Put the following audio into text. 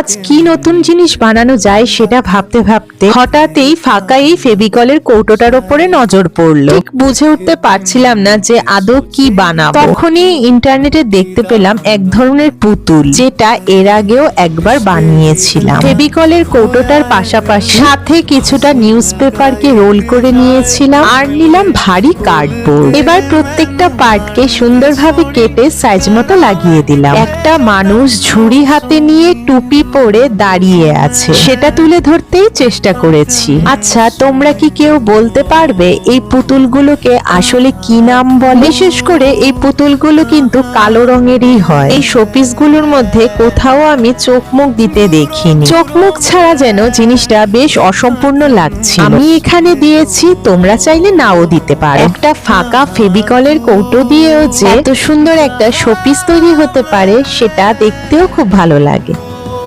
আজ কি নতুন জিনিস বানানো যায় সেটা ভাবতে ভাবতে হঠাৎই ফাঁকা এই ফেভিকলের কৌটোটার ওপরে নজর পড়ল। বুঝে উঠতে পারছিলাম না যে আদৌ কি বানাবো। তখনই ইন্টারনেটে দেখতে পেলাম এক ধরনের পুতুল, যেটা এর আগেও একবার বানিয়েছিলাম। ফেভিকলের কৌটোটার পাশাপাশি সাথে কিছুটা নিউজ পেপারকে রোল করে নিয়েছিলাম আর নিলাম ভারী কার্ডবোর্ড। এবার প্রত্যেকটা পার্টকে সুন্দরভাবে কেটে সাইজ মতো লাগিয়ে দিলাম। একটা মানুষ ঝুড়ি হাতে নিয়ে টুপি পরে দাঁড়িয়ে আছে। সেটা তুলে ধরতেই চেষ্টা করেছি। আচ্ছা তোমরা কি কেউ বলতে পারবে এই পুতুলগুলোকে আসলে কি নাম বলে? বিশেষ করে এই পুতুলগুলো কিন্তু কালো রঙেরই হয়। এই শোপিসগুলোর মধ্যে কোথাও আমি চোখ মুখ দিতে দেখিনি। চোখ মুখ ছাড়া যেন জিনিসটা বেশ অসম্পূর্ণ লাগছে আমি এখানে দিয়েছি তোমরা চাইলে নাও দিতে পারো। একটা ফাঁকা ফেভিকলের কৌটো দিয়েও যে এত সুন্দর একটা শোপিস তৈরি হতে পারে সেটা দেখতেও খুব ভালো লাগে।